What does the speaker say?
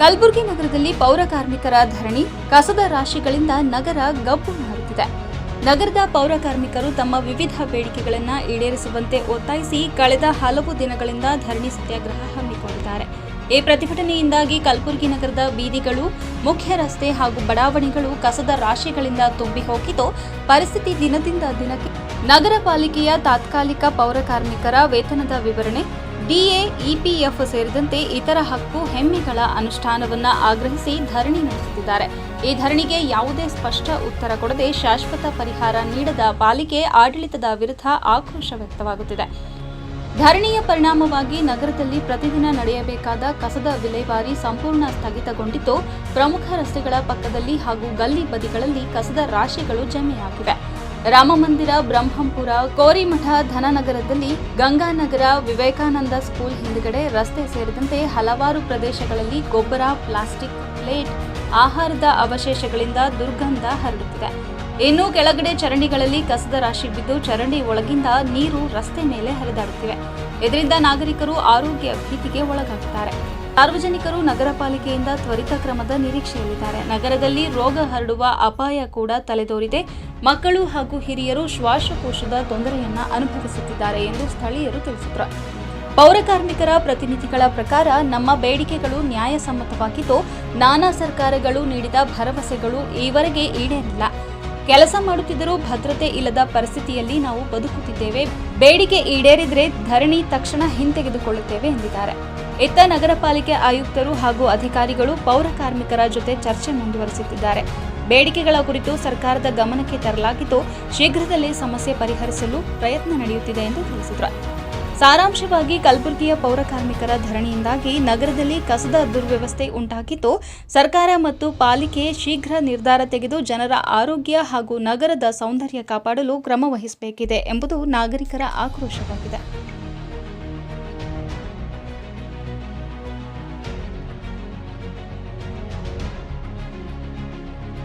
ಕಲಬುರಗಿ ನಗರದಲ್ಲಿ ಪೌರ ಕಾರ್ಮಿಕರ ಧರಣಿ ಕಸದ ರಾಶಿಗಳಿಂದ ನಗರ ಗಬ್ಬು ಮಾಡುತ್ತಿದೆ ನಗರದ ಪೌರ ಕಾರ್ಮಿಕರು ತಮ್ಮ ವಿವಿಧ ಬೇಡಿಕೆಗಳನ್ನು ಈಡೇರಿಸುವಂತೆ ಒತ್ತಾಯಿಸಿ ಕಳೆದ ಹಲವು ದಿನಗಳಿಂದ ಧರಣಿ ಸತ್ಯಾಗ್ರಹ ಹಮ್ಮಿಕೊಂಡಿದ್ದಾರೆ. ಈ ಪ್ರತಿಭಟನೆಯಿಂದಾಗಿ ಕಲಬುರಗಿ ನಗರದ ಬೀದಿಗಳು, ಮುಖ್ಯ ರಸ್ತೆ ಹಾಗೂ ಬಡಾವಣೆಗಳು ಕಸದ ರಾಶಿಗಳಿಂದ ತುಂಬಿ ಹೋಗಿದ್ದು, ಪರಿಸ್ಥಿತಿ ದಿನದಿಂದ ದಿನಕ್ಕೆ ನಗರ ಪಾಲಿಕೆಯ ತಾತ್ಕಾಲಿಕ ಪೌರ ಕಾರ್ಮಿಕರ ವೇತನದ ವಿವರಣೆ ಡಿಎ, ಇಪಿಎಫ್ ಸೇರಿದಂತೆ ಇತರ ಹಕ್ಕು ಹೆಮ್ಮೆಗಳ ಅನುಷ್ಠಾನವನ್ನ ಆಗ್ರಹಿಸಿ ಧರಣಿ ನಡೆಸುತ್ತಿದ್ದಾರೆ. ಈ ಧರಣಿಗೆ ಯಾವುದೇ ಸ್ಪಷ್ಟ ಉತ್ತರ ಕೊಡದೆ ಶಾಶ್ವತ ಪರಿಹಾರ ನೀಡದ ಪಾಲಿಕೆ ಆಡಳಿತದ ವಿರುದ್ಧ ಆಕ್ರೋಶ ವ್ಯಕ್ತವಾಗುತ್ತಿದೆ. ಧರಣಿಯ ಪರಿಣಾಮವಾಗಿ ನಗರದಲ್ಲಿ ಪ್ರತಿದಿನ ನಡೆಯಬೇಕಾದ ಕಸದ ವಿಲೇವಾರಿ ಸಂಪೂರ್ಣ ಸ್ಥಗಿತಗೊಂಡಿದ್ದು, ಪ್ರಮುಖ ರಸ್ತೆಗಳ ಪಕ್ಕದಲ್ಲಿ ಹಾಗೂ ಗಲ್ಲಿ ಬದಿಗಳಲ್ಲಿ ಕಸದ ರಾಶಿಗಳು ಜಮೆಯಾಗಿವೆ. ರಾಮಮಂದಿರ, ಬ್ರಹ್ಮಂಪುರ, ಕೋರಿಮಠ, ಧನನಗರದಲ್ಲಿ ಗಂಗಾನಗರ, ವಿವೇಕಾನಂದ ಸ್ಕೂಲ್ ಹಿಂದುಗಡೆ ರಸ್ತೆ ಸೇರಿದಂತೆ ಹಲವಾರು ಪ್ರದೇಶಗಳಲ್ಲಿ ಗೊಬ್ಬರ ಪ್ಲಾಸ್ಟಿಕ್ ಪ್ಲೇಟ್, ಆಹಾರದ ಅವಶೇಷಗಳಿಂದ ದುರ್ಗಂಧ ಹರಡುತ್ತಿದೆ. ಇನ್ನು ಕೆಳಗಡೆ ಚರಂಡಿಗಳಲ್ಲಿ ಕಸದ ರಾಶಿ ಬಿದ್ದು ಚರಂಡಿ ಒಳಗಿಂದ ನೀರು ರಸ್ತೆ ಮೇಲೆ ಹರಿದಾಡುತ್ತಿವೆ. ಇದರಿಂದ ನಾಗರಿಕರು ಆರೋಗ್ಯ ಭೀತಿಗೆ ಒಳಗಾಗುತ್ತಾರೆ ಸಾರ್ವಜನಿಕರು ನಗರ ಪಾಲಿಕೆಯಿಂದ ತ್ವರಿತ ಕ್ರಮದ ನಿರೀಕ್ಷೆಯಲ್ಲಿದ್ದಾರೆ. ನಗರದಲ್ಲಿ ರೋಗ ಹರಡುವ ಅಪಾಯ ಕೂಡ ತಲೆದೋರಿದೆ. ಮಕ್ಕಳು ಹಾಗೂ ಹಿರಿಯರು ಶ್ವಾಸಕೋಶದ ತೊಂದರೆಯನ್ನ ಅನುಭವಿಸುತ್ತಿದ್ದಾರೆ ಎಂದು ಸ್ಥಳೀಯರು ತಿಳಿಸಿದರು. ಪೌರ ಕಾರ್ಮಿಕರ ಪ್ರತಿನಿಧಿಗಳ ಪ್ರಕಾರ ನಮ್ಮ ಬೇಡಿಕೆಗಳು ನ್ಯಾಯಸಮ್ಮತವಾಗಿದ್ದು, ನಾನಾ ಸರ್ಕಾರಗಳು ನೀಡಿದ ಭರವಸೆಗಳು ಈವರೆಗೆ ಈಡೇರಿಲ್ಲ ಕೆಲಸ ಮಾಡುತ್ತಿದ್ದರೂ ಭದ್ರತೆ ಇಲ್ಲದ ಪರಿಸ್ಥಿತಿಯಲ್ಲಿ ನಾವು ಬದುಕುತ್ತಿದ್ದೇವೆ. ಬೇಡಿಕೆ ಈಡೇರಿದ್ರೆ ಧರಣಿ ತಕ್ಷಣ ಹಿಂತೆಗೆದುಕೊಳ್ಳುತ್ತೇವೆ ಎಂದಿದ್ದಾರೆ. ಇತ್ತ ನಗರ ಪಾಲಿಕೆ ಆಯುಕ್ತರು ಹಾಗೂ ಅಧಿಕಾರಿಗಳು ಪೌರ ಕಾರ್ಮಿಕರ ಜೊತೆ ಚರ್ಚೆ ಮುಂದುವರಿಸುತ್ತಿದ್ದಾರೆ. ಬೇಡಿಕೆಗಳ ಕುರಿತು ಸರ್ಕಾರದ ಗಮನಕ್ಕೆ ತರಲಾಗಿದ್ದು ಶೀಘ್ರದಲ್ಲೇ ಸಮಸ್ಯೆ ಪರಿಹರಿಸಲು ಪ್ರಯತ್ನ ನಡೆಯುತ್ತಿದೆ ಎಂದು ತಿಳಿಸಿದರು. ಸಾರಾಂಶವಾಗಿ ಕಲಬುರಗಿಯ ಪೌರ ಕಾರ್ಮಿಕರ ಧರಣಿಯಿಂದಾಗಿ ನಗರದಲ್ಲಿ ಕಸದ ದುರ್ವ್ಯವಸ್ಥೆ ಉಂಟಾಗಿದ್ದು, ಸರ್ಕಾರ ಮತ್ತು ಪಾಲಿಕೆ ಶೀಘ್ರ ನಿರ್ಧಾರ ತೆಗೆದು ಜನರ ಆರೋಗ್ಯ ಹಾಗೂ ನಗರದ ಸೌಂದರ್ಯ ಕಾಪಾಡಲು ಕ್ರಮ ವಹಿಸಬೇಕಿದೆ ಎಂಬುದು ನಾಗರಿಕರ ಆಕ್ರೋಶವಾಗಿದೆ.